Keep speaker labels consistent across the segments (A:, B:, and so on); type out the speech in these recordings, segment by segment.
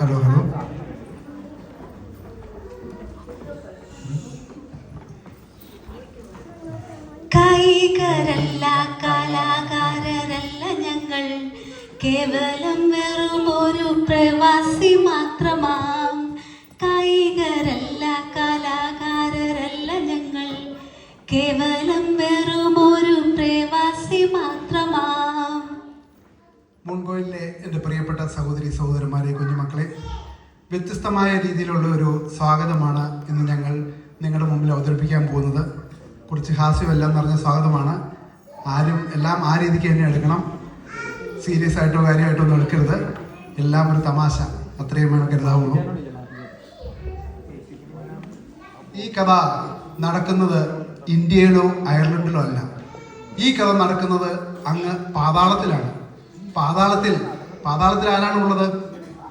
A: Hello hello
B: കൈകരല്ല കലാകാരരല്ല ഞങ്ങൾ. കേവലം വെറും ഒരു പ്രവാസി മാത്രമാം.
A: മുൻകോയിലെ എന്റെ പ്രിയപ്പെട്ട സഹോദരി സഹോദരന്മാരെ കുഞ്ഞുമക്കളെ വ്യത്യസ്തമായ രീതിയിലുള്ള ഒരു സ്വാഗതമാണ് ഇന്ന് ഞങ്ങൾ നിങ്ങളുടെ മുമ്പിൽ അവതരിപ്പിക്കാൻ പോകുന്നത്. കുറച്ച് ഹാസ്യമെല്ലാം നിറഞ്ഞ സ്വാഗതമാണ്. ആരും എല്ലാം ആ രീതിക്ക് തന്നെ എടുക്കണം. സീരിയസ് ആയിട്ടോ കാര്യമായിട്ടോ ഒന്നും എടുക്കരുത്. എല്ലാം ഒരു തമാശ. അത്രയും വേണം കരുതാവുള്ളൂ ഈ കഥ നടക്കുന്നത് ഇന്ത്യയിലോ അയർലൻഡിലോ അല്ല. ഈ കഥ നടക്കുന്നത് അങ്ങ് പാതാളത്തിലാണ്. പാതാളത്തിൽ പാതാളത്തിൽ ആരാണ് ഉള്ളത്?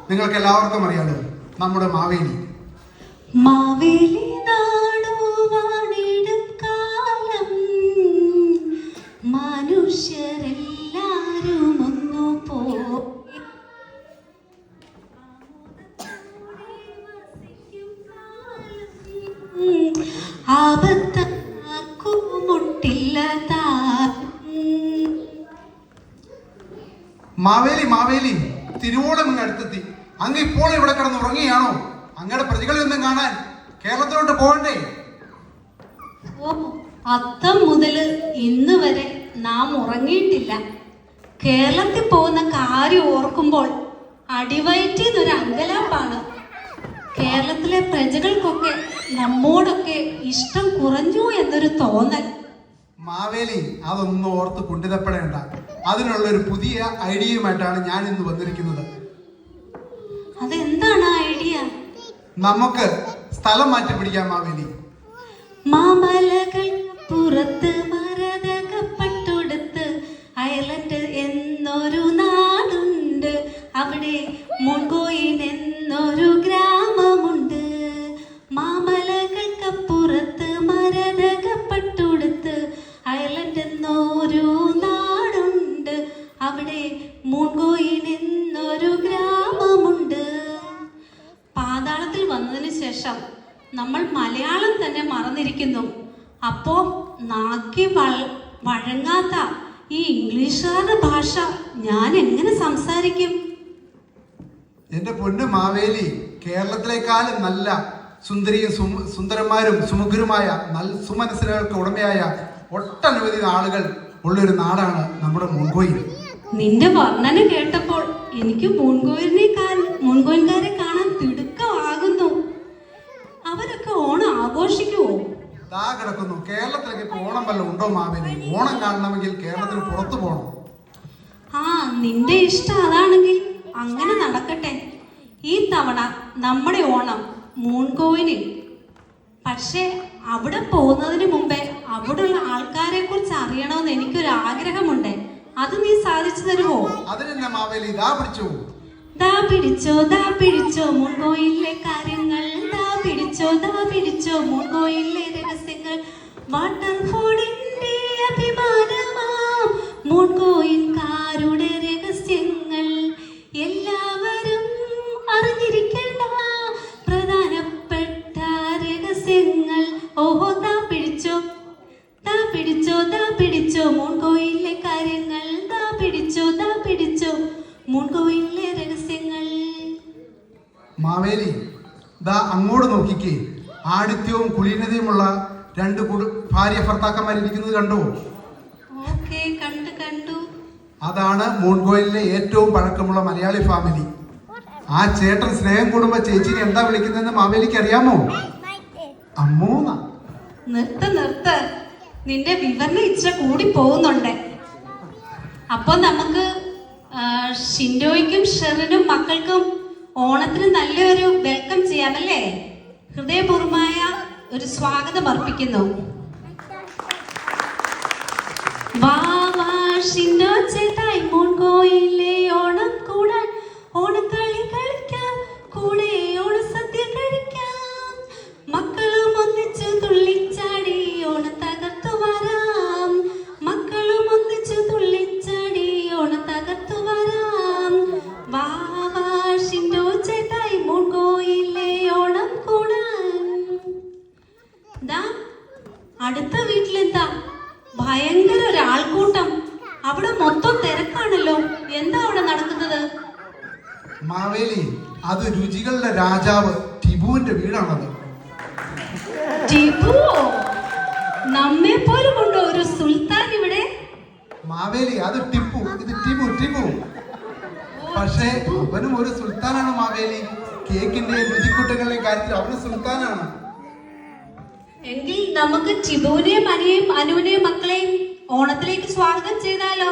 A: നിങ്ങൾക്ക് എല്ലാവർക്കും അറിയാലോ നമ്മുടെ മാവേലി.
B: മാവേലി നാടു
A: മാവേലി മാവേലി തിരുവോണം ഇങ്ങ് അടുത്തെത്തി. അങ്ങ് ഇപ്പോൾ ഇവിടെ കിടന്ന് ഉറങ്ങിയാണോ അങ്ങയുടെ പ്രതികളെ ഒന്നും കാണാൻ കേരളത്തിലോട്ട് പോകണ്ടേ?
B: ഓ അത്തം മുതൽ ഇന്ന് വരെ നാം ഉറങ്ങിയിട്ടില്ല. കേരളത്തിൽ പോകുന്ന കാര്യം ഓർക്കുമ്പോൾ അടിവയറ്റി എന്നൊരു അങ്കലാപ്പാണ്. കേരളത്തിലെ പ്രജകൾക്കൊക്കെ നമ്മോടൊക്കെ ഇഷ്ടം കുറഞ്ഞു എന്നൊരു തോന്നൽ.
A: മാവേലി അതൊന്നും ഓർത്ത് കുണ്ടിതപ്പെടേണ്ട അതിനുള്ള ഒരു പുതിയ ഐഡിയയുമായിട്ടാണ് ഞാൻ ഇന്ന് വന്നിരിക്കുന്നത്.
B: അതെന്താണ് ഐഡിയ?
A: നമുക്ക് സ്ഥലം മാറ്റി പിടിക്കാം മാവേലി.
B: മാമലകൾ പുറത്ത് മരതകപ്പെട്ടൊടുത്ത് അയർലൻഡ് എന്നൊരു നാടുണ്ട്. അവിടെ മുൻകോയിൻ എന്നൊരു ഗ്രാമമുണ്ട്. മാമലകൾക്കപ്പുറത്ത് മരതകപ്പെട്ടൊടുത്ത് അയർലൻഡ് എന്നൊരു നാടുണ്ട് അവിടെ മുൻകോയിൻ എന്നൊരു ഗ്രാമമുണ്ട്. പാതാളത്തിൽ വന്നതിന് ശേഷം നമ്മൾ മലയാളം തന്നെ മറന്നിരിക്കുന്നു. അപ്പോ നാക്കി വഴ- വഴങ്ങാത്ത ഈ ഇംഗ്ലീഷുകാരുടെ ഭാഷ ഞാൻ എങ്ങനെ സംസാരിക്കും?
A: എന്റെ പൊന്നു മാവേലി കേരളത്തിലേക്കാളും നല്ല സുന്ദരിയും സുന്ദരന്മാരും സുമുഖരുമായ നല്ല സുമനസ്സുകൾക്ക് ഉടമയായ ഒട്ടനവധി ആളുകൾ ഉള്ളൊരു നാടാണ് നമ്മുടെ മുൻകോയിൽ.
B: നിന്റെ വർണന കേട്ടപ്പോൾ എനിക്ക് മുൻകോയിലിനെ മുൻകോയിൽക്കാരെ കാണാൻ തിടുക്കമാകുന്നു. അവരൊക്കെ ഓണം ആഘോഷിക്കുവോ?
A: ദാ കിടക്കുന്നു. കേരളത്തിലേക്ക് ഇപ്പൊ ഓണം വല്ല ഉണ്ടോ മാവേലി? ഓണം കാണണമെങ്കിൽ കേരളത്തിൽ പുറത്തു പോകണം
B: ആ നിന്റെ ഇഷ്ടം അതാണെങ്കിൽ അങ്ങനെ നടക്കട്ടെ. ഈ തവണ നമ്മുടെ ഓണം മൂൺകോവിനിൽ പക്ഷേ അവിടെ പോകുന്നതിന് മുമ്പേ അവിടെയുള്ള ആൾക്കാരെ കുറിച്ച് അറിയണമെന്ന് എനിക്കൊരു ആഗ്രഹമുണ്ട് അത് നീ സാധിച്ചു തരുമോ?
A: അതിനെന്നെ മാവേലി ദാ പിടിച്ചു.
B: ദാ പിടിച്ചോ ദാ പിടിച്ചോ മുൻകോയിലെ കാര്യങ്ങൾ. ദാ പിടിച്ചോ ദാ പിടിച്ചോ മുൻകോയിലെ രഹസ്യങ്ങൾ. വാട്ടർഫോർഡിന്റെ അഭിമാനമാം. മുൻകോയിൻകാരുടെ
A: ആടിത്യവും കുലീനതയുമുള്ള രണ്ട് ഭാര്യ ഭർത്താക്കന്മാരിരിക്കുന്നത് കണ്ടോ?
B: ഓക്കെ കണ്ടു കണ്ടു.
A: അതാണ് മൂൺകോയിലിലെ ഏറ്റവും പഴക്കമുള്ള മലയാളി ഫാമിലി. ആ ചേട്ടൻ സ്നേഹം കൂടുമ്പോ ചേച്ചിനെ എന്താ വിളിക്കുന്നതെന്ന് മാവേലിക്ക് അറിയാമോ? അമ്മൂന്ന
B: നിർത്ത നിർത്ത. നിന്റെ വിവരണം ഇച്ച കൂടി പോകുന്നുണ്ട്. അപ്പൊ നമുക്ക് ഷിൻഡോയ്ക്കും ഷെറിനും മക്കൾക്കും ഓണത്തിന് നല്ലൊരു വെൽക്കം ചെയ്യാമല്ലേ ഹൃദയപൂർവമായ ഒരു സ്വാഗതം അർപ്പിക്കുന്നു. വാ വാ ഷിൻഡോ
A: അത് രുചികളുടെ രാജാവ് ടിബുവിന്റെ വീടാണത്.
B: ടിബുവോ നമ്മെ പോലും ഉണ്ടോ ഒരു സുൽത്താൻ ഇവിടെ?
A: മാവേലി അത് ടിപ്പു ഇത് ടിബു ടിബു. പക്ഷേ അവനും ഒരു സുൽത്താനാണ് മാവേലി. കേക്കിന്റെ രുചിക്കുട്ടകളുടെ കാര്യത്തിൽ അവന് സുൽത്താനാണ്.
B: എങ്കിൽ നമുക്ക് ടിബുവിനെയും അനിയെയും അനുവിനെയും മക്കളെയും ഓണത്തിലേക്ക് സ്വാഗതം ചെയ്താലോ?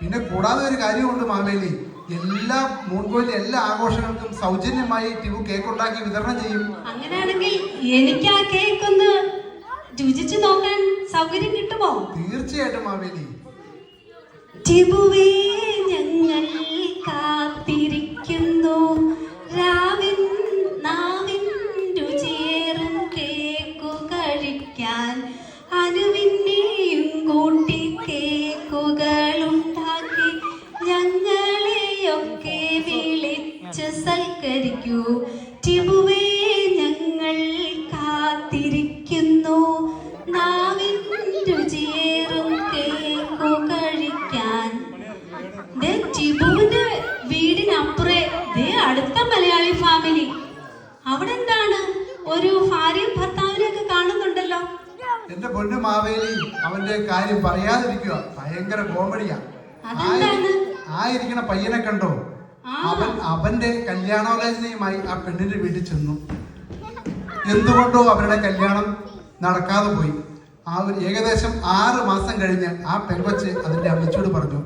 A: പിന്നെ കൂടാതെ ഒരു കാര്യമുണ്ട് മാവേലി. എല്ലാ മൂൺകോയിലെ എല്ലാ ആഘോഷങ്ങൾക്കും സൗജന്യമായി ടിവു കേക്ക് ഉണ്ടാക്കി വിതരണം ചെയ്യും.
B: അങ്ങനെയാണെങ്കിൽ എനിക്ക് ആ കേക്ക് ഒന്ന് രുചിച്ചു നോക്കാൻ സൗകര്യം കിട്ടുമോ?
A: തീർച്ചയായിട്ടും മാവേലി.
B: ടിബുവേ ഞങ്ങൾ കാത്തിരിക്കുന്നു
A: എന്റെ മാവേലി അവന്റെ കാര്യം പറയാതിരിക്കുക ഭയങ്കര കോമഡിയാ? ആയിരിക്കണ പയ്യനെ കണ്ടോ? അവൻ അവന്റെ കല്യാണോലോചനയുമായി ആ പെണ്ണിന്റെ വീട്ടിൽ ചെന്നു. എന്തുകൊണ്ടോ അവരുടെ കല്യാണം നടക്കാതെ പോയി. ആ ഒരു ഏകദേശം ആറ് മാസം കഴിഞ്ഞ് ആ പെങ്കൊച്ച് അതിന്റെ അമ്മച്ചോട് പറഞ്ഞു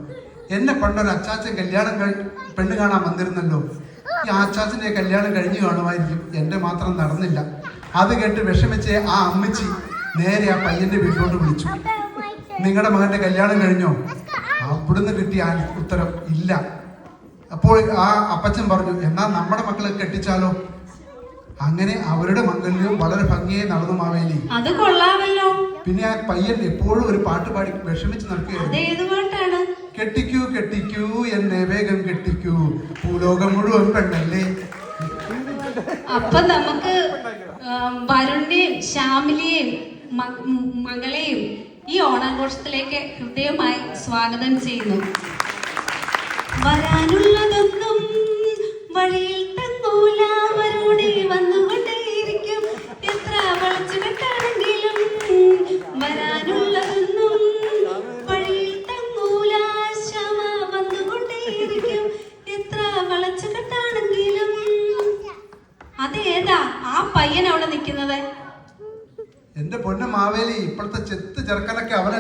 A: എന്നെ പണ്ടൊരു അച്ചാച്ചൻ കല്യാണം കഴി പെണ്ണ് കാണാൻ വന്നിരുന്നല്ലോ. ഈ അച്ചാച്ചന്റെ കല്യാണം കഴിഞ്ഞു കാണുമായിരിക്കും. എന്റെ മാത്രം നടന്നില്ല. അത് കേട്ട് വിഷമിച്ച് ആ അമ്മച്ചി നേരെ ആ പയ്യന്റെ വീട്ടിലോട്ട് വിളിച്ചു. നിങ്ങളുടെ മകന്റെ കല്യാണം കഴിഞ്ഞോ? അവിടുന്ന് കിട്ടിയ ഉത്തരം ഇല്ല. അപ്പോൾ ആ അപ്പച്ചൻ പറഞ്ഞു എന്നാ നമ്മുടെ മക്കളെ കെട്ടിച്ചാലോ? അങ്ങനെ അവരുടെ മംഗല്യവും വളരെ ഭംഗിയായി നടന്നു മാവേലി.
B: അത് കൊള്ളാമല്ലോ.
A: പിന്നെ ആ പയ്യൻ എപ്പോഴും ഒരു പാട്ട് പാടി വിഷമിച്ച്
B: നടക്കുകയാണ്
A: കെട്ടിക്കൂ കെട്ടിക്കൂ എന്നെ വേഗം കെട്ടിക്കൂ. ഭൂലോകം മുഴുവൻ പെണ്ണല്ലേ?
B: അപ്പൊ നമുക്ക് വരുണിനെയും ശ്യാമിലിയെയും മകളെയും ഈ ഓണാഘോഷത്തിലേക്ക് ഹൃദയമായി സ്വാഗതം ചെയ്യുന്നു. വരാനുള്ളതൊന്നും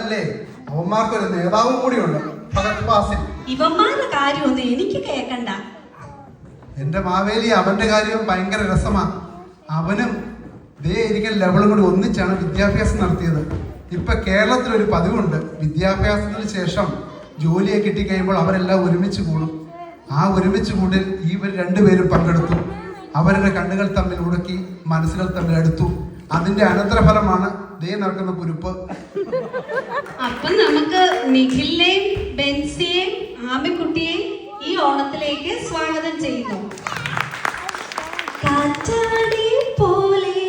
A: അവനല്ലേ അവന്മാർക്കൊരു നേതാവും കൂടിയുണ്ട്. ഭഗത് ഫാസിൽ
B: ഇവന്മാരുടെ കാര്യമൊന്നും എനിക്ക് കേക്കണ്ട.
A: എന്റെ മാവേലി അവന്റെ കാര്യം ഭയങ്കര രസമാ. അവനും ദേ ഇരിക്കുന്ന ലെവലും കൂടി ഒന്നിച്ചാണ് വിദ്യാഭ്യാസം നടത്തിയത്. ഇപ്പൊ കേരളത്തിൽ ഒരു പതിവുണ്ട്. വിദ്യാഭ്യാസത്തിന് ശേഷം ജോലിയെ കിട്ടിക്കഴിയുമ്പോൾ അവരെല്ലാം ഒരുമിച്ച് കൂടും. ആ ഒരുമിച്ച് കൂടിൽ ഇവർ രണ്ടുപേരും പങ്കെടുത്തു. അവരുടെ കണ്ണുകൾ തമ്മിൽ ഉടക്കി മനസ്സുകൾ തമ്മിൽ അടുത്തു. അതിന്റെ അനന്തരഫലമാണ് ദേ നടക്കുന്ന കുരുപ്പ്.
B: അപ്പം നമുക്ക് നിഖിലിനെയും ബെൻസിയെയും ആമിക്കുട്ടിയെയും ഈ ഓണത്തിലേക്ക് സ്വാഗതം ചെയ്യുന്നു. പോലെ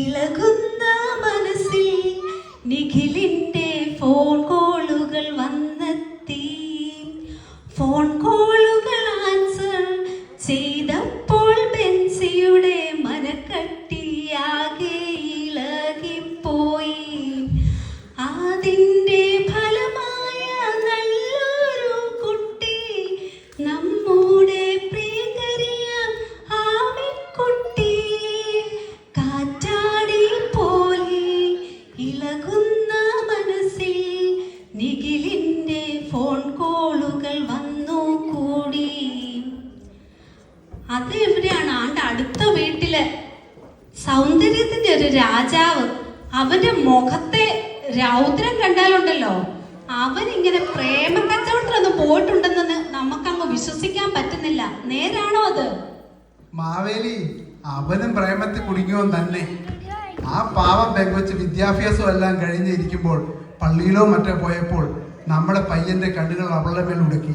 B: ഇളകുന്ന മനസ്സിൽ നിഖിലിന്റെ ഫോൺ കോളുകൾ വന്നെത്തി. ഫോൺ കോളുകൾ
A: കഴിഞ്ഞിരിക്കുമ്പോൾ പള്ളിയിലോ മറ്റോ പോയപ്പോൾ നമ്മുടെ പയ്യന്റെ കണ്ണുകൾ അവളുടെ മേൽ ഉടക്കി.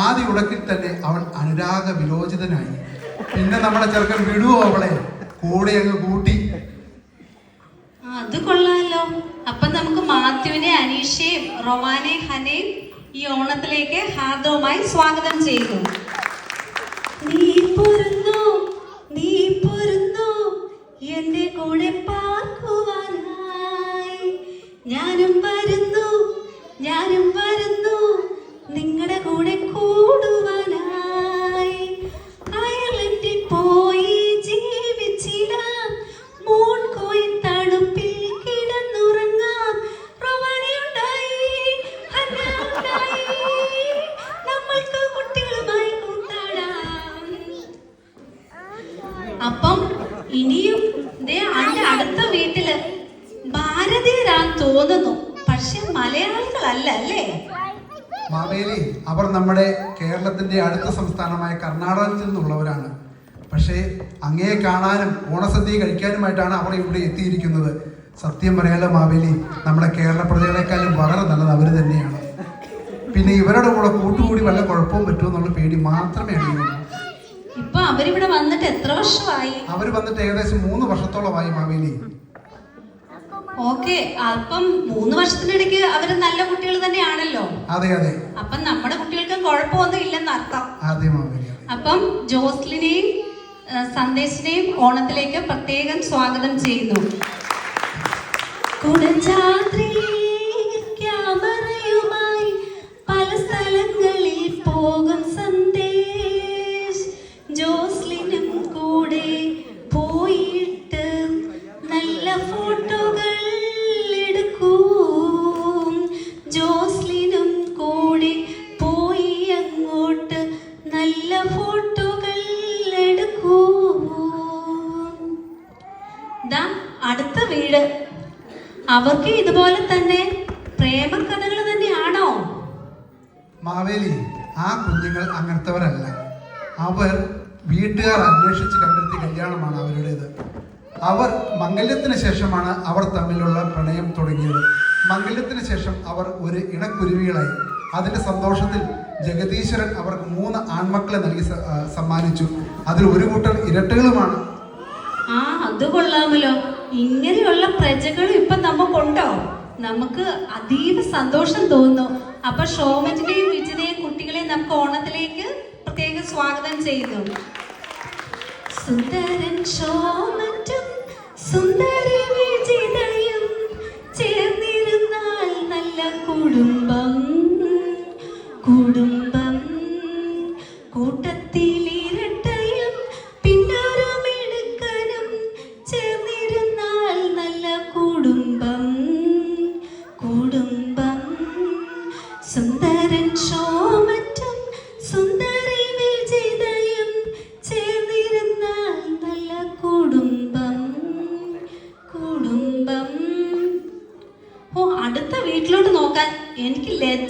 A: ആദ്യ ഉടക്കിൽ തന്നെ അവൾ അനുരാഗ വിലോചിതനായി. പിന്നെ നമ്മുടെ ചെറുക്കൻ വിടുവോ അവളെ? കൂടെ അങ്ങ് കൂട്ടി.
B: അത് കൊള്ളാമല്ലോ അപ്പൊ നമുക്ക് മാത്യുവിനെ അനീഷയും റൊമാനെ ഹനയും ഈ ഓണത്തിലേക്ക് ഹാർദവുമായി സ്വാഗതം ചെയ്യുന്നു അല്ലേ
A: മാവേലി അവർ നമ്മുടെ കേരളത്തിന്റെ അടുത്ത സംസ്ഥാനമായ കർണാടകത്തിൽ നിന്നുള്ളവരാണ്. പക്ഷേ അങ്ങയെ കാണാനും ഓണസദ്യ കഴിക്കാനുമായിട്ടാണ് അവർ ഇവിടെ എത്തിയിരിക്കുന്നത്. സത്യം പറയാലോ മാവേലി നമ്മുടെ കേരള പ്രജകളെക്കാളും വളരെ നല്ലത് അവർ തന്നെയാണ്. പിന്നെ ഇവരുടെ കൂടെ കൂട്ടുകൂടി വല്ല കുഴപ്പവും പറ്റുമോ എന്നുള്ള പേടി മാത്രമേ അറിയുള്ളൂ
B: ഇപ്പൊ അവരിവിടെ വന്നിട്ട് എത്ര വർഷമായി?
A: അവർ വന്നിട്ട് ഏകദേശം മൂന്ന് വർഷത്തോളമായി മാവേലി.
B: ഓക്കെ അപ്പം മൂന്ന് വർഷത്തിനിടയ്ക്ക് അവർ നല്ല കുട്ടികൾ തന്നെയാണല്ലോ.
A: അതെ അതെ.
B: അപ്പം നമ്മുടെ കുട്ടികൾക്ക് കുഴപ്പമൊന്നും ഇല്ലെന്ന് അർത്ഥം.
A: അതെ
B: അപ്പം ജോസ്ലിനെയും സന്ദേശിനെയും ഓണത്തിലേക്ക് പ്രത്യേകം സ്വാഗതം ചെയ്യുന്നു. ക്യാമറയുമായി പല സ്ഥലങ്ങളിൽ പോകും സന്ദേശ്
A: മംഗല്യത്തിന് ശേഷമാണ് അവർ തമ്മിലുള്ള പ്രണയം തുടങ്ങിയത്. മംഗല്യത്തിന് ശേഷം അവർ ഒരു ഇണക്കുരുവികളായി. അതിന്റെ സന്തോഷത്തിൽ ജഗതീശ്വരൻ അവർക്ക് മൂന്ന് ആൺമക്കളെ നൽകി സമ്മാനിച്ചു. അതിൽ ഒരു കൂട്ടർ ഇരട്ടകളുമാണ്.
B: ആ അത് കൊള്ളാമല്ലോ. ഇങ്ങനെയുള്ള പ്രജകൾ ഇപ്പൊ നമുക്കുണ്ടോ? നമുക്ക് അതീവ സന്തോഷം തോന്നുന്നു. അപ്പൊ ഷോമറ്റിനെയും വിജിതയും കുട്ടികളെ നമുക്ക് ഓണത്തിലേക്ക് പ്രത്യേകം സ്വാഗതം ചെയ്യുന്നു. സുന്ദരൻ ഷോമറ്റും സുന്ദരി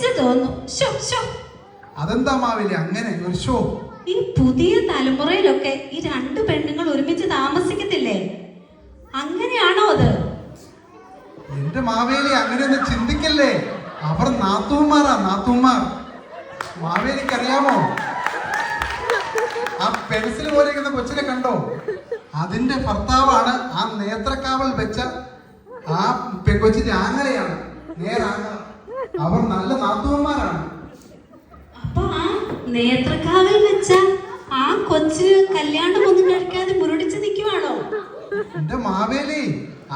B: ലജ്ജ ഷോ ശോ
A: അതെന്താ മാവേലി? അങ്ങനെ ഒരു ഷോ.
B: ഈ പുതിയ തലമുറയിലൊക്കെ ഈ രണ്ട് പെണ്ണുങ്ങൾ ഒരുമിച്ച് താമസിക്കത്തില്ലേ? അങ്ങനെയാണോ അത്?
A: എന്റെ മാവേലി അങ്ങനെയൊന്നും ചിന്തിക്കല്ലേ? അവർ നാത്തൂന്മാരാ നാത്തൂമാർ മാവേലിക്ക് അറിയാമോ ആ പെൻസിൽ പോലെ ഇരിക്കുന്ന കൊച്ചിനെ കണ്ടോ? അതിന്റെ ഭർത്താവാണ് ആ നേത്രക്കാവൽ വെച്ച ആ പെൺകൊച്ചിന്റെ ആങ്ങളെയാണ്. നേരാങ്ങള അവർ നല്ല നാത്തുവന്മാരാണ്
B: അപ്പൊ ആ നേത്രക്കാവിൽ വെച്ച ആ കൊച്ച് കല്യാണം ഒന്നും കഴിക്കാതെ മുരടിച്ച് നിൽക്കുവാണോ
A: എന്റെ മാവേലി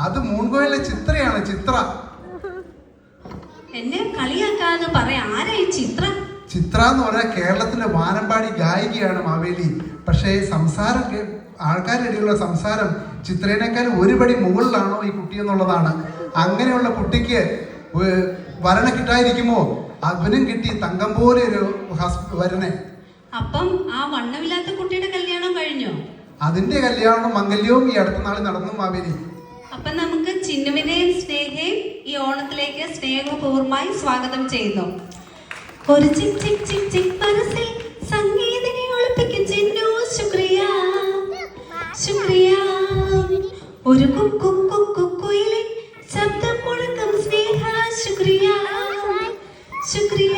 A: അത് മൂൺകോയിലെ ചിത്രയാണ് ചിത്ര.
B: എന്നെ കളിയാക്കാതെ പറയാ ആരായി ചിത്ര?
A: ചിത്രം എന്ന് പറഞ്ഞാൽ കേരളത്തിലെ വാനമ്പാടി ഗായികയാണ് മാവേലി. പക്ഷേ സംസാരം ആൾക്കാരുടെ ഇടയിലുള്ള സംസാരം ചിത്രേനേക്കാൾ ഒരുപടി മുകളിലാണോ ഈ കുട്ടി എന്നുള്ളതാണ്. അങ്ങനെയുള്ള കുട്ടിക്ക് വരണ കിട്ടായിരിക്കുമോ അവനും കിട്ടി തങ്കം പോലെ ഒരു വരണേ
B: അപ്പം ആ വണ്ണമില്ലാത്ത കുട്ടിയുടെ കല്യാണം കഴിഞ്ഞോ?
A: അതിന്റെ കല്യാണം മംഗല്യവും ഈ അടുത്ത നാളിൽ നടന്നു മാവേലി.
B: അപ്പൊ നമുക്ക് ചിന്നുവിനെയും സ്നേഹയും ഈ ഓണത്തിലേക്ക് സ്നേഹപൂർവമായി സ്വാഗതം ചെയ്യുന്നു. ഒരു ചിക് ചിക് ചിക് ചിക് മനസ്സിൽ സംഗീതിനെ ഒളിപ്പിക്കും ചിന്നു ശുക്രിയ. ശുക്രിയ. ഒരു കുക്കു കുക്കു കുയിലെ ശബ്ദം മുഴക്കം സ്നേഹ ശുക്രിയ. ശുക്രിയ.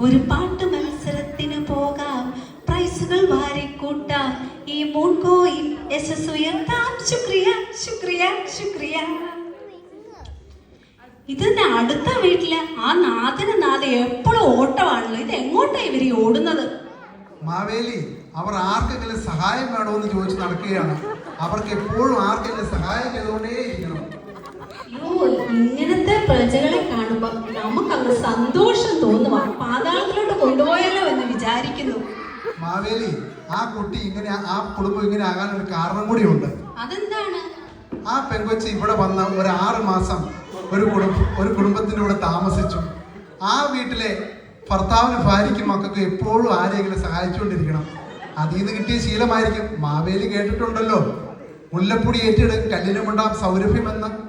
B: ഒരു പാട്ട് മത്സരത്തിന് പോകാം. പ്രൈസുകൾ വാരിക്കൂട്ടാം. ഈ മൂൺകോയിൽ യശസ് ഉയർത്താം. ശുക്രിയ ശുക്രിയ ശുക്രിയ. ഇതിന്റെ അടുത്ത വീട്ടിൽ ആ നാഥന നാഥ എപ്പോഴും ഓട്ടമാണല്ലോ. ഇത് എങ്ങോട്ടാ ഇവർ ഓടുന്നത്?
A: മാവേലി അവർ ആർക്കെങ്കിലും സഹായം വേണമെന്ന് ചോദിച്ച് നടക്കുകയാണ്. അവർക്ക് എപ്പോഴും ആർക്കെങ്കിലും സഹായം ചെയ്തുകൊണ്ടേയിരിക്കണം.
B: ഇങ്ങനത്തെ പ്രജകളെ കാണുമ്പോ നമുക്കങ്ങ് സന്തോഷം തോന്നുവാണ് പാതാളത്തിലോട്ട് കൊണ്ടുപോയല്ലോ എന്ന് വിചാരിക്കുന്നു.
A: മാവേലി ആ കുട്ടി ഇങ്ങനെ ആ കുടുംബം ഇങ്ങനെ ആകാൻ ഒരു കാരണം കൂടിയുണ്ട്.
B: അതെന്താണ്?
A: ആ പെൺകൊച്ചി ഇവിടെ വന്ന ഒരു ആറ് മാസം ഒരു കുടുംബ ഒരു കുടുംബത്തിന്റെ കൂടെ താമസിച്ചു. ആ വീട്ടിലെ ഭർത്താവിന് ഭാര്യയ്ക്കും മക്കൾക്കും എപ്പോഴും ആരെങ്കിലും സഹായിച്ചുകൊണ്ടിരിക്കണം. അതിൽ നിന്ന് കിട്ടിയ ശീലമായിരിക്കും. മാവേലി കേട്ടിട്ടുണ്ടല്ലോ. മുല്ലപ്പൊടി ഏറ്റെടു കല്ലിനുമുണ്ടാം സൗരഭ്യമെന്ന്.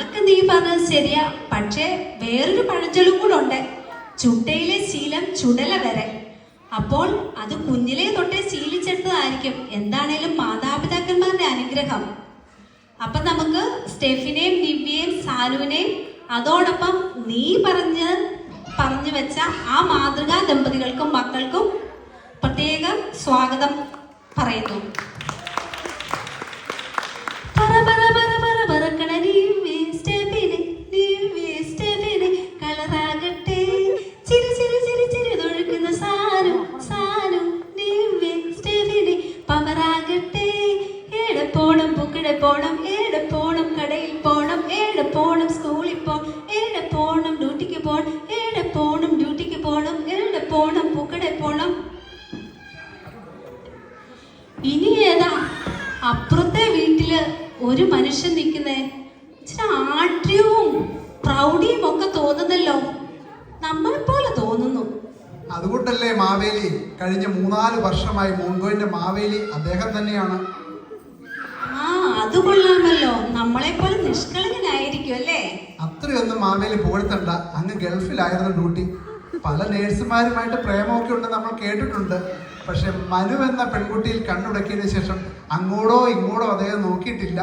B: അതൊക്കെ നീ പറഞ്ഞത് ശരിയാ. പക്ഷേ വേറൊരു പഴഞ്ചൊല്ലും കൂടെ ഉണ്ട്. ചുട്ടയിലെ ശീലം ചുടല വരെ. അപ്പോൾ അത് കുഞ്ഞിലെ തൊട്ടേ ശീലിച്ചെടുത്തതായിരിക്കും. എന്താണേലും മാതാപിതാക്കന്മാരുടെ അനുഗ്രഹം. അപ്പൊ നമുക്ക് സ്റ്റെഫിനെയും ദിവ്യയും സാനുവിനെയും അതോടൊപ്പം നീ പറഞ്ഞ് പറഞ്ഞു വെച്ച ആ മാതൃകാ ദമ്പതികൾക്കും മക്കൾക്കും പ്രത്യേക സ്വാഗതം പറയുന്നു. പറ പറ പറ പറ പറക്കണ പൂക്കടെ പോണം ഏടെ പോണം കടയിൽ പോണം ഏടെ പോണം സ്കൂളിൽ പോണം ഏടെ പോണം ഡ്യൂട്ടിക്ക് പോണം ഏടെ പോണം ഡ്യൂട്ടിക്ക് പോണം ഏടെ പോണം പൂക്കടെ പോണം. ഇനി ഏതാ? അപ്പുറത്തെ വീട്ടിൽ ഒരു മനുഷ്യൻ നിൽക്കുന്നേ. ഇച്ചിരി ആഢ്യവും പ്രൗഢിയും ഒക്കെ തോന്നുന്നല്ലോ. നമ്മളെ പോലെ തോന്നുന്നു.
A: അതുകൊണ്ടല്ലേ മാവേലി കഴിഞ്ഞ മൂന്നാൽ വർഷമായി മോങ്കോയിന്റെ മാവേലി അദ്ദേഹം തന്നെയാണ്.
B: അത് കൊള്ളാമല്ലോ നമ്മളെ പോലെ നിഷ്കളങ്കനായിരിക്കും അല്ലേ?
A: അത്രയൊന്നും മാവേലി പുകഴ്ത്തണ്ട. അങ്ങ് ഗൾഫിലായിരുന്നു ഡ്യൂട്ടി. പല നേഴ്സുമാരുമായിട്ട് പ്രേമമൊക്കെ ഉണ്ട് നമ്മൾ കേട്ടിട്ടുണ്ട്. പക്ഷെ മനു എന്ന പെൺകുട്ടിയിൽ കണ്ണുടക്കിയതിനു ശേഷം അങ്ങോട്ടോ ഇങ്ങോട്ടോ അദ്ദേഹം നോക്കിയിട്ടില്ല.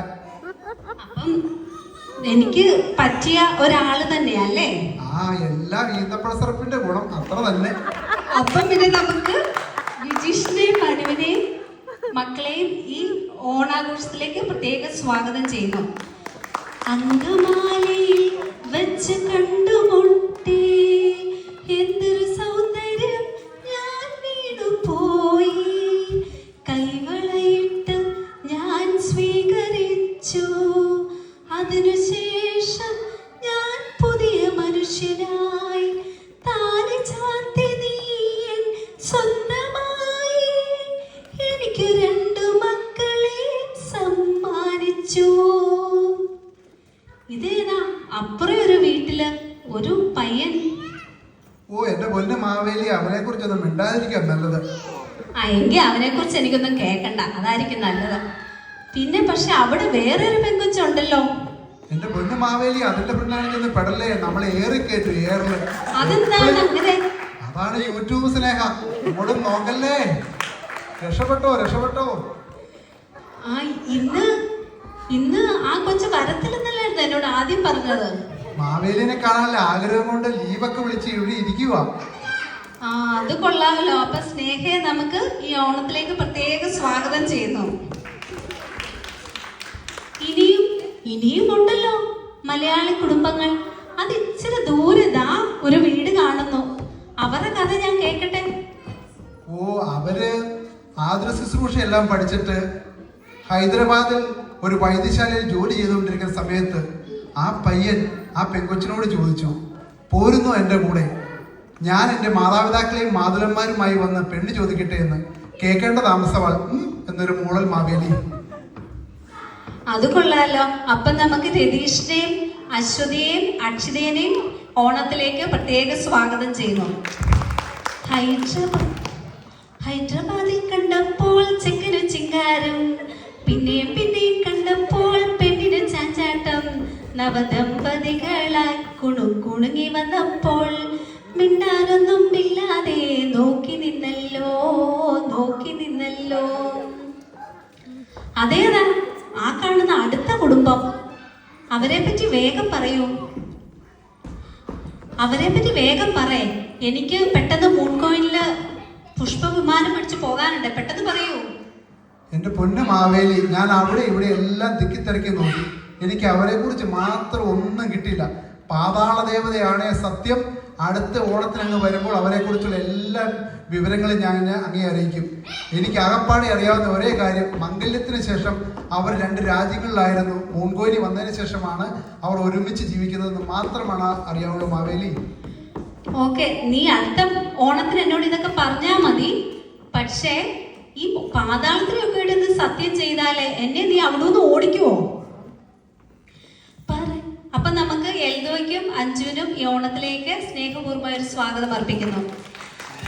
B: എനിക്ക് പറ്റിയ ഒരാൾ തന്നെയല്ലേ
A: ആ എല്ലാ ഈന്തപ്പഴ ഗുണം അത്ര തന്നെ.
B: അപ്പം പിന്നെ നമുക്ക് വിജീഷിനെയും മനുവിനെയും മക്കളെയും ഈ ഓണാഘോഷത്തിലേക്ക് പ്രത്യേക സ്വാഗതം ചെയ്യുന്നു. അങ്കമാലയിൽ വെച്ച് കണ്ടുമുട്ടി
A: നമ്മളെ ഏറിക്കേറ്റു
B: ഏറിൽ
A: അതാണ് യൂട്യൂബ് സ്നേഹ. നമ്മളും നോക്കല്ലേ രക്ഷപ്പെട്ടോ രക്ഷപ്പെട്ടോ?
B: ആ ഇന്ന് ഇന്ന് ആ കൊച്ചു വരത്തില്ലെന്നല്ലായിരുന്നു എന്നോട് ആദ്യം പറഞ്ഞത്.
A: മാവേലിനെ കാണാനുള്ള ആഗ്രഹം കൊണ്ട് ലീവൊക്കെ വിളിച്ച് ഇവിടെ ഇരിക്കുക
B: ആ അത് കൊള്ളാമല്ലോ. അപ്പൊ സ്നേഹയെ നമുക്ക് ഈ ഓണത്തിലേക്ക് പ്രത്യേക സ്വാഗതം ചെയ്യുന്നു. ഇനിയും ഇനിയും ഉണ്ടല്ലോ മലയാളി കുടുംബങ്ങൾ. അത് ഇച്ചിരി ദൂരെ ദാ ഒരു വീട് കാണുന്നു. അവരുടെ കഥ ഞാൻ കേക്കട്ടെ?
A: ഓ അവർ ആതുര ശുശ്രൂഷ എല്ലാം പഠിച്ചിട്ട് ഹൈദരാബാദിൽ ഒരു വൈദ്യശാലയിൽ ജോലി ചെയ്തുകൊണ്ടിരിക്കുന്ന സമയത്ത് ആ പയ്യൻ ആ പെങ്കൊച്ചിനോട് ചോദിച്ചു പോരുന്നു എന്റെ കൂടെ. ഞാൻ എന്റെ മാതാപിതാക്കളെയും മാതുലന്മാരുമായി വന്ന് പെണ്ണ് ചോദിക്കട്ടെ എന്ന് കേൾക്കേണ്ട താമസവാൾ എന്നൊരു മൂളൽ മാവേലി.
B: അത് കൊള്ളാലോ. അപ്പൊ നമുക്ക് രതീഷിനെയും അശ്വതിയെയും അക്ഷിതേനെയും ഓണത്തിലേക്ക് പ്രത്യേക സ്വാഗതം ചെയ്യുന്നു. ഹൈദരാബാദ്. ഹൈദരാബാദിൽ കണ്ടപ്പോൾ ചെക്കനും ചിങ്കാരം പിന്നെയും പിന്നെയും കണ്ടപ്പോൾ പെണ്ണിന് ചാഞ്ചാട്ടം. നവദമ്പതികളായി കുണു കുണുങ്ങി വന്നപ്പോൾ മിണ്ടാനൊന്നും ഇല്ലാതെ നോക്കി നിന്നല്ലോ നോക്കി നിന്നല്ലോ. അതേതാ ആ കാണുന്ന അടുത്ത കുടുംബം. അവരെ പറ്റി വേഗം പറയൂ. അവരെ പറ്റി വേഗം പറയേ. എനിക്ക് പെട്ടെന്ന് മൂൺകോയിനിൽ പുഷ്പവിമാനം പിടിച്ച് പോകാനുണ്ട്. പെട്ടെന്ന് പറയൂ.
A: എന്റെ പൊന്നു മാവേലി ഞാൻ അവിടെ ഇവിടെ എല്ലാം തിക്കിത്തിരക്കി നോക്കി എനിക്ക് അവരെ കുറിച്ച് മാത്രം ഒന്നും കിട്ടില്ല പാതാള ദേവതയാണ് സത്യം. അടുത്ത ഓണത്തിന് അങ്ങ് വരുമ്പോൾ അവരെ കുറിച്ചുള്ള എല്ലാ വിവരങ്ങളും ഞാൻ അങ്ങേ അറിയിക്കും. എനിക്ക് അകപ്പാടെ അറിയാവുന്ന ഒരേ കാര്യം മംഗല്യത്തിന് ശേഷം അവർ രണ്ട് രാജ്യങ്ങളിലായിരുന്നു. മോൺകോയിനി വന്നതിന് ശേഷമാണ് അവർ ഒരുമിച്ച് ജീവിക്കുന്നതെന്ന് മാത്രമാണ് അറിയാവുള്ളൂ മാവേലി.
B: ഓക്കെ നീ അടുത്ത ഓണത്തിന് എന്നോട് ഇതൊക്കെ പറഞ്ഞാ മതി. പക്ഷേ ഈ പാതാളത്തിലൊക്കെ ഇടുന്ന് സത്യം ചെയ്താലേ എന്നെ നീ അവിടെ നിന്ന് ഓടിക്കുവോ അപ്പൊ നമുക്ക് എൽദോയ്ക്കും അഞ്ജുവിനും ഈ ഓണത്തിലേക്ക് സ്നേഹപൂർവമായ ഒരു സ്വാഗതം അർപ്പിക്കുന്നു.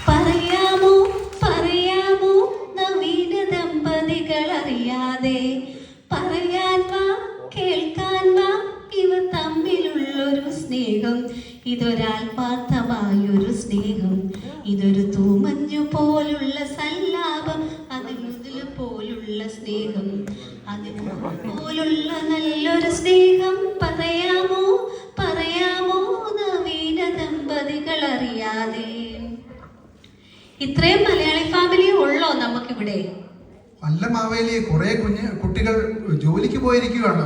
B: പറയാമോ? പറയാമോ? നവീന ദമ്പതികൾ അറിയാതെ പറയാൻ വാ കേൾക്കാൻ വാ ഇവ തമ്മിലുള്ളൊരു സ്നേഹം. ഇതൊരാത്മാർത്ഥമായൊരു സ്നേഹം. ഇതൊരു തൂമൻ ഇത്രയും മലയാളി ഫാമിലി ഉള്ളോ നമുക്കിവിടെ?
A: അല്ല മാവേലി കുറെ കുഞ്ഞ് കുട്ടികൾ ജോലിക്ക് പോയിരിക്കുകയാണ്.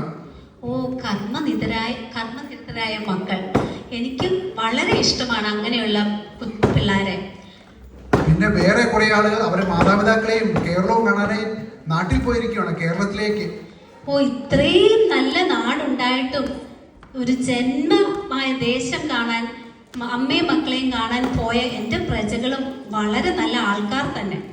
B: ഓ കർമ്മനിതരായ കർമ്മനിരതരായ മക്കൾ. എനിക്കും വളരെ ഇഷ്ടമാണ് അങ്ങനെയുള്ള പിള്ളേരെ.
A: പിന്നെ വേറെ കുറെ ആളുകൾ അവരെ മാതാപിതാക്കളെയും കേരളവും കാണാനായി നാട്ടിൽ പോയിരിക്കുകയാണ് കേരളത്തിലേക്ക്.
B: ഓ ഇത്രയും നല്ല നാടുണ്ടായിട്ടും ഒരു ജന്മമായ ദേശം കാണാൻ അമ്മയും മക്കളെയും കാണാൻ പോയ എന്റെ പ്രജകളും വളരെ നല്ല ആൾക്കാർ തന്നെ.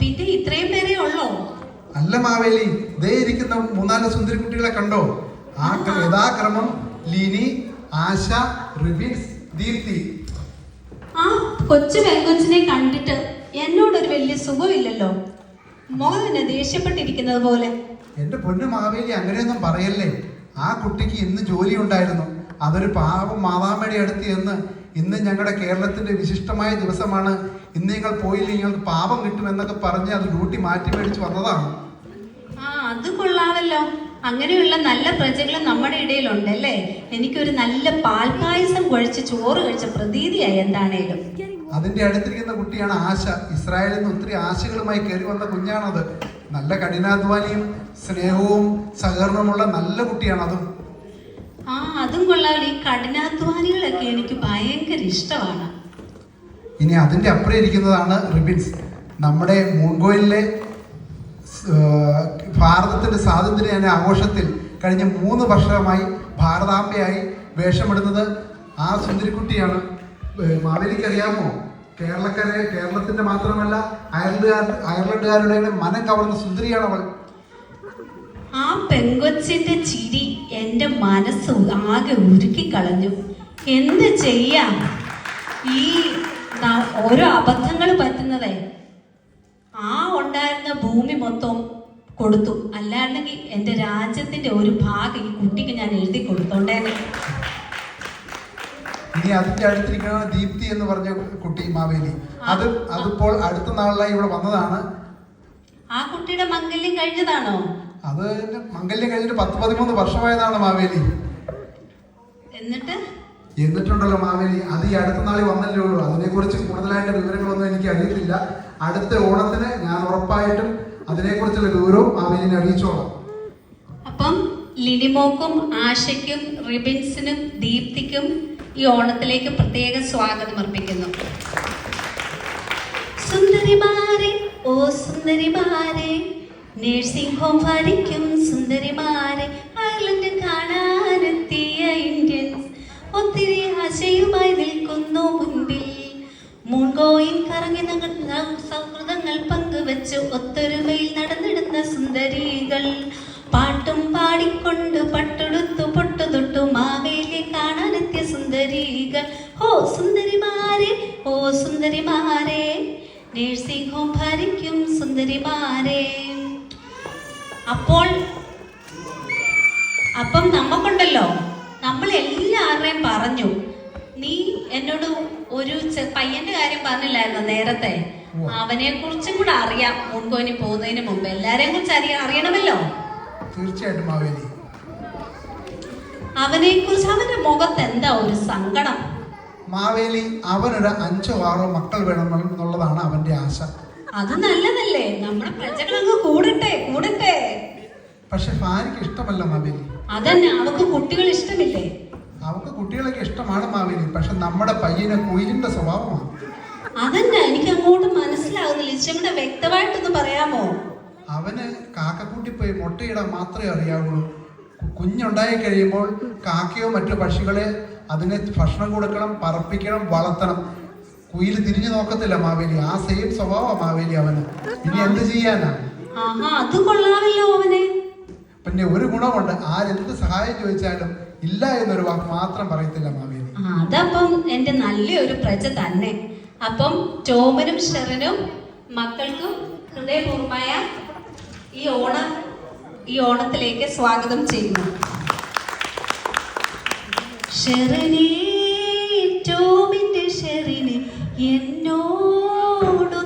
B: പിന്നെ ഇത്രയും പേരെ ഉള്ളോ?
A: അല്ല മാവേലി ദേ ഇരിക്കുന്ന മൂന്നാൽ സുന്ദരി കുട്ടികളെ കണ്ടോ? ആ ക്ര- യഥാക്രമം ലിനി ആശ റിബിൻസ് ദീപ്തി.
B: ആ കൊച്ചു പെങ്കൊച്ചിനെ കണ്ടിട്ട് എന്നോട് ഒരു വലിയ സുഖമില്ലല്ലോ. മോനെ ദേഷ്യപ്പെട്ടിരിക്കുന്നത് പോലെ.
A: എന്റെ പൊന്നു മാവേലി അങ്ങനെയൊന്നും പറയല്ലേ? ആ കുട്ടിക്ക് ഇന്ന് ജോലി ഉണ്ടായിരുന്നു. അതൊരു പാപം മാതാമേടി അടുത്ത് എന്ന് ഇന്ന് ഞങ്ങളുടെ കേരളത്തിന്റെ വിശിഷ്ടമായ ദിവസമാണ്. ഇന്ന് നിങ്ങൾ പോയില്ല നിങ്ങൾക്ക് പാപം കിട്ടുമെന്നൊക്കെ പറഞ്ഞ് അത് ഡ്യൂട്ടി മാറ്റി മേടിച്ച് വന്നതാണ്.
B: ആ അത് കൊള്ളാമല്ലോ. അങ്ങനെയുള്ള നല്ല പ്രജകൾ നമ്മുടെ ഇടയിലുണ്ട് ഇടയിലുണ്ടല്ലേ എനിക്കൊരു നല്ല പാൽപായസം കുഴച്ച് ചോറ് കഴിച്ച പ്രതീതിയായി എന്താണേലും.
A: അതിന്റെ അടുത്തിരിക്കുന്ന കുട്ടിയാണ് ആശ. ഇസ്രായേലിൽ നിന്ന് ഒത്തിരി ആശകളുമായി കയറി വന്ന കുഞ്ഞാണത്. നല്ല കഠിനാധ്വാനിയും സ്നേഹവും സഹകരണമുള്ള നല്ല കുട്ടിയാണ് അതും
B: ആ അതും കൊള്ളാവില്ല ഈ കഠിനാധ്വാനികളൊക്കെ എനിക്ക് ഭയങ്കര ഇഷ്ടമാണ്.
A: ഇനി അതിന്റെ അപ്പുറം ഇരിക്കുന്നതാണ് റിബിൻസ്. നമ്മുടെ മൂൺഗോയിലെ ഭാരതത്തിന്റെ സ്വാതന്ത്ര്യ ആഘോഷത്തിൽ കഴിഞ്ഞ മൂന്ന് വർഷമായി ഭാരതാംബയായി വേഷമിടുന്നത് ആ സുന്ദരിക്കുട്ടിയാണ്. മാവേലിക്കറിയാമോ? കേരളക്കരെ കേരളത്തിന്റെ മാത്രമല്ല അയർലൻഡുകാർ അയർലൻഡുകാരുടെ മനം കവർന്ന സുന്ദരിയാണ് അവൾ.
B: ആ പെങ്കൊച്ചിന്റെ ചിരി എന്റെ മനസ്സ് ആകെ ഉരുക്കി കളഞ്ഞു എന്ത് ചെയ്യാം? ഈ ന- ഓരോ അബദ്ധങ്ങൾ പറ്റുന്നതേ. ആ ഉണ്ടായിരുന്ന ഭൂമി മൊത്തം കൊടുത്തു. അല്ലാണ്ടെങ്കിൽ എന്റെ രാജ്യത്തിന്റെ ഒരു ഭാഗം ഈ കുട്ടിക്ക് ഞാൻ എഴുതി കൊടുത്തോണ്ടേനെ
A: ഇനി അതിന്റെ അടുത്തിരിക്കുന്ന ദീപ്തി എന്ന് പറഞ്ഞ കുട്ടി മാവേലി. അത് അതിപ്പോൾ അടുത്ത നാളിലായി ഇവിടെ വന്നതാണ്.
B: ആ കുട്ടിയുടെ മംഗല്യം കഴിഞ്ഞതാണോ?
A: അത് മംഗല്യം കഴിഞ്ഞിട്ട് പത്ത് പതിമൂന്ന് വർഷമായതാണ് മാവേലി.
B: എന്നിട്ട്?
A: എന്നിട്ടുണ്ടല്ലോ മാവേലി. അത് ഈ അടുത്ത നാളിൽ വന്നല്ലേ ഉള്ളൂ. അതിനെക്കുറിച്ച് കൂടുതലായിട്ട് വിവരങ്ങളൊന്നും എനിക്ക് അറിയത്തില്ല. അടുത്ത ഓണത്തിന് ഞാൻ ഉറപ്പായിട്ടും അതിനെക്കുറിച്ചുള്ള വിവരവും മാവേലിനെ അറിയിച്ചോളാം.
B: അപ്പം ലിനിമോക്കും ആശയ്ക്കും റിബിൻസിനും ദീപ്തിക്കും ഈ ഓണത്തിലേക്ക് പ്രത്യേക സ്വാഗതം അർപ്പിക്കുന്നു. സുന്ദരിമാരെ ഓ സുന്ദരിമാരെ നേഴ്സിംഗ് ഹോം ഭരിക്കും സുന്ദരിമാരെ അയർലൻഡ് കാണാനെത്തിയ ഇന്ത്യൻസ്. ഒത്തിരി ആശയുമായി നിൽക്കുന്നു മുൻപിൽ. മൂൺകോയിൽ കറങ്ങി സൗഹൃദങ്ങൾ പങ്കുവെച്ച്. ഒത്തൊരുമയിൽ നടന്നിടുന്ന സുന്ദരികൾ. പാട്ടും പാടിക്കൊണ്ട് പട്ടുടുത്തു പൊട്ടുതൊട്ടു മാവേലി കാണാനെത്തിയ സുന്ദരികൾ. ഓ സുന്ദരിമാരെ ഓ സുന്ദരിമാരെ. നേഴ്സിംഗ് ഹോം ഭരിക്കും സുന്ദരിമാരെ. അപ്പോൾ അപ്പം നമുക്കുണ്ടല്ലോ നമ്മൾ എല്ലാവരുടെയും പറഞ്ഞു നീ എന്നോട് ഒരു പയ്യന്റെ കാര്യം പറഞ്ഞില്ലായിരുന്നോ നേരത്തെ. അവനെ കുറിച്ചും കൂടെ അറിയാം മുൻകോനി പോകുന്നതിന് മുമ്പ്. എല്ലാരെയും കുറിച്ച് അറിയാം അറിയണമല്ലോ?
A: തീർച്ചയായിട്ടും
B: അവനെ കുറിച്ച് അവന്റെ മുഖത്ത് എന്താ ഒരു സങ്കടം?
A: മാവേലി അവനൊരു അഞ്ചോ ആറോ മക്കൾ വേണമെന്നുള്ളതാണ് അവന്റെ ആശ.
B: അത് നല്ലതല്ലേ? നമ്മുടെ പ്രജകളങ്ങ് കൂടട്ടെ കൂടട്ടെ.
A: പക്ഷെ ഫാനിക്ക് ഇഷ്ടമല്ല മാവേലി.
B: അതന്നെ അവക്ക് കുട്ടികൾ ഇഷ്ടമില്ലേ?
A: അവക്ക് കുട്ടികളൊക്കെ ഇഷ്ടമാണ് മാവേലി പക്ഷെ നമ്മുടെ പയ്യനെ കുയിലിന്റെ സ്വഭാവമാണ്.
B: അതന്നെ എനിക്ക് അങ്ങോട്ട് മനസ്സിലാവുന്നില്ല. ഇച്ചിരി വ്യക്തമായിട്ടൊന്ന് പറയാമോ?
A: അവന് കാക്കക്കൂട്ടി പോയി മുട്ടയിടാൻ മാത്രമേ അറിയാവുള്ളൂ. കുഞ്ഞുണ്ടായി കഴിയുമ്പോൾ കാക്കയോ മറ്റു പക്ഷികളെ അതിനെ ഭക്ഷണം കൊടുക്കണം പറപ്പിക്കണം വളർത്തണം. കുയിൽ തിരിഞ്ഞു നോക്കത്തില്ല മാവേലി. ആ സെയിം സ്വഭാവം മാവേലി അവന്. ഇനി എന്ത് ചെയ്യാനാ?
B: അത് കൊള്ളാമല്ലോ അവനെ.
A: പിന്നെ ഒരു ഗുണമുണ്ട്. ആരെന്ത് സഹായം ചോദിച്ചാലും ഇല്ല എന്നൊരു വാക്ക് മാത്രം പറയത്തില്ല മാവേലി.
B: അതപ്പം എന്റെ നല്ലൊരു പ്രജ തന്നെ. അപ്പം ടോമനും ഷെറിനും മക്കൾക്കും ഹൃദയപൂർവമായ ഈ ഓണ ഈ ഓണത്തിലേക്ക് സ്വാഗതം ചെയ്യുന്നു. ഷെറിനെ ടോമിന്റെ ഷെറിനെ എന്നോടൊന്നു